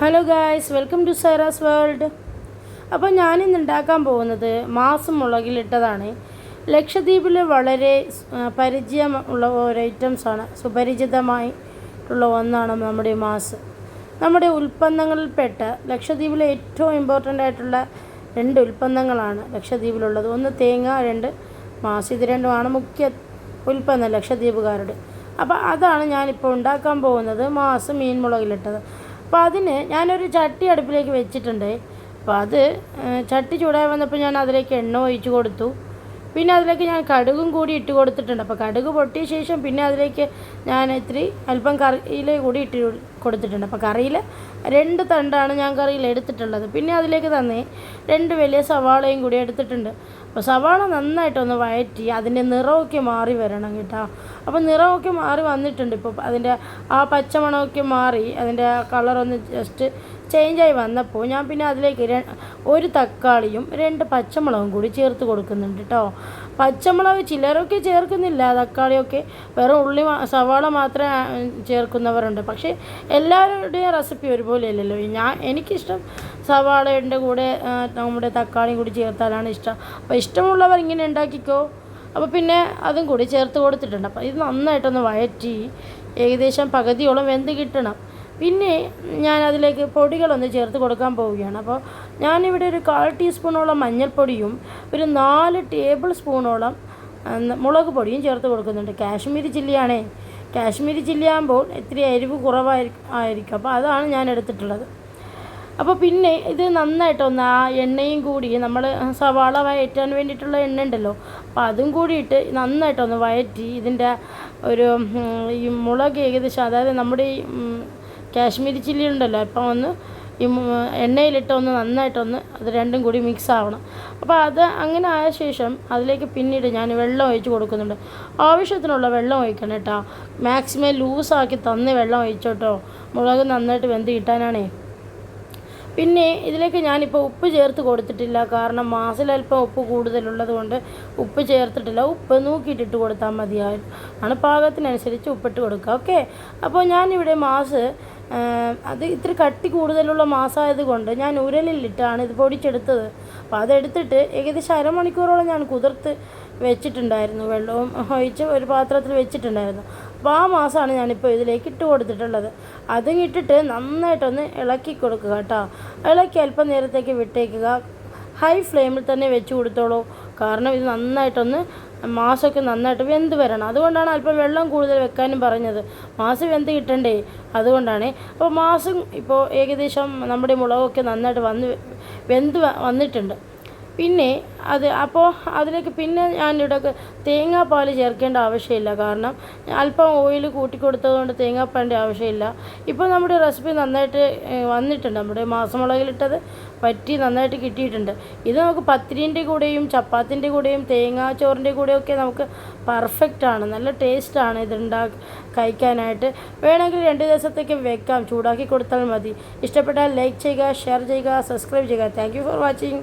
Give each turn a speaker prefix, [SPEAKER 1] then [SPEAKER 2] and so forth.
[SPEAKER 1] Hello guys welcome to Saira's world അപ്പോൾ ഞാനിന്ന് ഉണ്ടാക്കാൻ പോകുന്നത് മാസം മുളകിലിട്ടതാണ്. ലക്ഷദ്വീപിൽ വളരെ പരിചയമുള്ള ഒരു ഐറ്റംസാണ് സുപരിചിതമായിട്ടുള്ള ഒന്നാണ് നമ്മുടെ മാസ്. നമ്മുടെ ഉൽപ്പന്നങ്ങളിൽപ്പെട്ട ലക്ഷദ്വീപിലെ ഏറ്റവും ഇമ്പോർട്ടന്റ് ആയിട്ടുള്ള രണ്ട് ഉൽപ്പന്നങ്ങളാണ് ലക്ഷദ്വീപിലുള്ളത്. ഒന്ന് തേങ്ങ രണ്ട് മാസ്. ഇത് രണ്ടുമാണ് മുഖ്യ ഉൽപ്പന്നം ലക്ഷദ്വീപുകാരുടെ. അപ്പോൾ അതാണ് ഞാനിപ്പോൾ ഉണ്ടാക്കാൻ പോകുന്നത് മാസ് മീൻ മുളകിലിട്ടത്. അപ്പോൾ അതിന് ഞാനൊരു ചട്ടി അടുപ്പിലേക്ക് വെച്ചിട്ടുണ്ട്. അപ്പോൾ അത് ചട്ടി ചൂടായി വന്നപ്പോൾ ഞാൻ അതിലേക്ക് എണ്ണ ഒഴിച്ച് കൊടുത്തു. പിന്നെ അതിലേക്ക് ഞാൻ കടുകും കൂടി ഇട്ട് കൊടുത്തിട്ടുണ്ട്. അപ്പോൾ കടുക് പൊട്ടിയ ശേഷം പിന്നെ അതിലേക്ക് ഞാൻ ഇത്തിരി അല്പം കറിയിൽ കൂടി ഇട്ട് കൊടുത്തിട്ടുണ്ട്. അപ്പോൾ കറിയിൽ രണ്ട് തണ്ടാണ് ഞാൻ കറിയിൽ എടുത്തിട്ടുള്ളത്. പിന്നെ അതിലേക്ക് തന്നെ രണ്ട് വലിയ സവാളയും കൂടി എടുത്തിട്ടുണ്ട്. അപ്പോൾ സവാള നന്നായിട്ടൊന്ന് വഴറ്റി അതിന്റെ നിറമൊക്കെ മാറി വരണം കേട്ടോ. അപ്പോൾ നിറമൊക്കെ മാറി വന്നിട്ടുണ്ട് ഇപ്പോൾ അതിന്റെ ആ പച്ചമണമൊക്കെ മാറി അതിന്റെ കളറൊന്ന് ജസ്റ്റ് ചേഞ്ചായി വന്നപ്പോൾ ഞാൻ പിന്നെ അതിലേക്ക് ഒരു തക്കാളിയും രണ്ട് പച്ചമുളകും കൂടി ചേർത്ത് കൊടുക്കുന്നുണ്ട് കേട്ടോ. പച്ചമുളക് ചിലരൊക്കെ ചേർക്കുന്നില്ല. തക്കാളിയൊക്കെ വെറും ഉള്ളി സവാള മാത്രമേ ചേർക്കുന്നവരുണ്ട്. പക്ഷേ എല്ലാവരുടെയും റെസിപ്പി ഒരുപോലെയല്ലല്ലോ. ഞാൻ എനിക്കിഷ്ടം സവാളയുടെ കൂടെ നമ്മുടെ തക്കാളി കൂടി ചേർത്താലാണ് ഇഷ്ടം. അപ്പോൾ ഇഷ്ടമുള്ളവർ ഇങ്ങനെ ഉണ്ടാക്കിക്കോ. അപ്പോൾ പിന്നെ അതും കൂടി ചേർത്ത് കൊടുത്തിട്ടുണ്ട്. അപ്പോൾ ഇത് നന്നായിട്ടൊന്ന് വഴറ്റി ഏകദേശം പകുതിയോളം വെന്ത് കിട്ടണം. പിന്നെ ഞാൻ അതിലേക്ക് പൊടികളൊന്ന് ചേർത്ത് കൊടുക്കാൻ പോവുകയാണ്. അപ്പോൾ ഞാനിവിടെ ഒരു കാൽ ടീസ്പൂണോളം മഞ്ഞൾപ്പൊടിയും ഒരു നാല് ടേബിൾ സ്പൂണോളം മുളക് പൊടിയും ചേർത്ത് കൊടുക്കുന്നുണ്ട്. കാശ്മീരി ചില്ലിയാണേ. കാശ്മീരി ചില്ലി ആകുമ്പോൾ ഇത്തിരി എരിവ് കുറവായിരിക്കും ആയിരിക്കും. അപ്പോൾ അതാണ് ഞാൻ എടുത്തിട്ടുള്ളത്. അപ്പോൾ പിന്നെ ഇത് നന്നായിട്ടൊന്ന് ആ എണ്ണയും കൂടി നമ്മൾ സവാള വയറ്റാൻ വേണ്ടിയിട്ടുള്ള എണ്ണ ഉണ്ടല്ലോ. അപ്പോൾ അതും കൂടിയിട്ട് നന്നായിട്ടൊന്ന് വയറ്റി ഇതിന്റെ ഒരു ഈ മുളക് ഏകദേശം അതായത് നമ്മുടെ ഈ കാശ്മീരി ചില്ലി ഉണ്ടല്ലോ. അപ്പം ഒന്ന് ഈ എണ്ണയിലിട്ടൊന്ന് നന്നായിട്ടൊന്ന് അത് രണ്ടും കൂടി മിക്സ് ആവണം. അപ്പോൾ അത് അങ്ങനെ ആയ ശേഷം അതിലേക്ക് പിന്നീട് ഞാൻ വെള്ളം ഒഴിച്ച് കൊടുക്കുന്നുണ്ട്. ആവശ്യത്തിനുള്ള വെള്ളം ഒഴിക്കണം കേട്ടോ. മാക്സിമം ലൂസാക്കി തന്ന് വെള്ളം ഒഴിച്ചോട്ടോ മുളക് നന്നായിട്ട് വെന്ത് കിട്ടാനാണേ. പിന്നെ ഇതിലേക്ക് ഞാനിപ്പോൾ ഉപ്പ് ചേർത്ത് കൊടുത്തിട്ടില്ല. കാരണം മാസിലൽപ്പം ഉപ്പ് കൂടുതലുള്ളത് കൊണ്ട് ഉപ്പ് ചേർത്തിട്ടില്ല. ഉപ്പ് നോക്കിയിട്ടിട്ട് കൊടുത്താൽ മതിയാവും ആണ് പാകത്തിനനുസരിച്ച് ഉപ്പിട്ട് കൊടുക്കുക ഓക്കെ അപ്പോൾ ഞാനിവിടെ മാസ് അത് ഇത്തിരി കട്ടി കൂടുതലുള്ള മാസമായത് കൊണ്ട് ഞാൻ ഉരലിലിട്ടാണ് ഇത് പൊടിച്ചെടുത്തത്. അപ്പോൾ അതെടുത്തിട്ട് ഏകദേശം അരമണിക്കൂറോളം ഞാൻ കുതിർത്ത് വെച്ചിട്ടുണ്ടായിരുന്നു. വെള്ളവും ഒഴിച്ച് ഒരു പാത്രത്തിൽ വെച്ചിട്ടുണ്ടായിരുന്നു. അപ്പോൾ ആ മാസമാണ് ഞാനിപ്പോൾ ഇതിലേക്ക് ഇട്ട് കൊടുത്തിട്ടുള്ളത്. അതും ഇട്ടിട്ട് നന്നായിട്ടൊന്ന് ഇളക്കി കൊടുക്കുക കേട്ടോ. ഇളക്കി അല്പം നേരത്തേക്ക് വിട്ടേക്കുക. ഹൈ ഫ്ലെയിമിൽ തന്നെ വെച്ച് കൊടുത്തോളൂ. കാരണം ഇത് നന്നായിട്ടൊന്ന് മാസമൊക്കെ നന്നായിട്ട് വെന്ത് വരണം. അതുകൊണ്ടാണ് അല്പം വെള്ളം കൂടുതൽ വെക്കാനും പറഞ്ഞത്. മാസം വെന്ത് കിട്ടണ്ടേ? അതുകൊണ്ടാണ്. അപ്പോൾ മാസം ഇപ്പോൾ ഏകദേശം നമ്മുടെ മുളകൊക്കെ നന്നായിട്ട് വന്ന് വെന്ത് വന്നിട്ടുണ്ട്. പിന്നെ അത് അപ്പോൾ അതിലേക്ക് പിന്നെ ഞാനിവിടെ തേങ്ങാപ്പാൽ ചേർക്കേണ്ട ആവശ്യമില്ല. കാരണം അല്പം ഓയിൽ കൂട്ടിക്കൊടുത്തതുകൊണ്ട് തേങ്ങാപ്പാലിന്റെ ആവശ്യമില്ല. ഇപ്പോൾ നമ്മുടെ റെസിപ്പി നന്നായിട്ട് വന്നിട്ടുണ്ട്. നമ്മുടെ മാസമുളകിലിട്ടത് പറ്റി നന്നായിട്ട് കിട്ടിയിട്ടുണ്ട്. ഇത് നമുക്ക് പത്തിരിന്റെ കൂടെയും ചപ്പാത്തിന്റെ കൂടെയും തേങ്ങാ ചോറിന്റെ കൂടെയൊക്കെ നമുക്ക് പെർഫെക്റ്റാണ് നല്ല ടേസ്റ്റാണ് ഇത് ഉണ്ടാ കഴിക്കാനായിട്ട്. വേണമെങ്കിൽ രണ്ട് ദിവസത്തേക്ക് വെക്കാം. ചൂടാക്കി കൊടുത്താൽ മതി. ഇഷ്ടപ്പെട്ടാൽ ലൈക്ക് ചെയ്യുക ഷെയർ ചെയ്യുക സബ്സ്ക്രൈബ് ചെയ്യുക. Thank for watching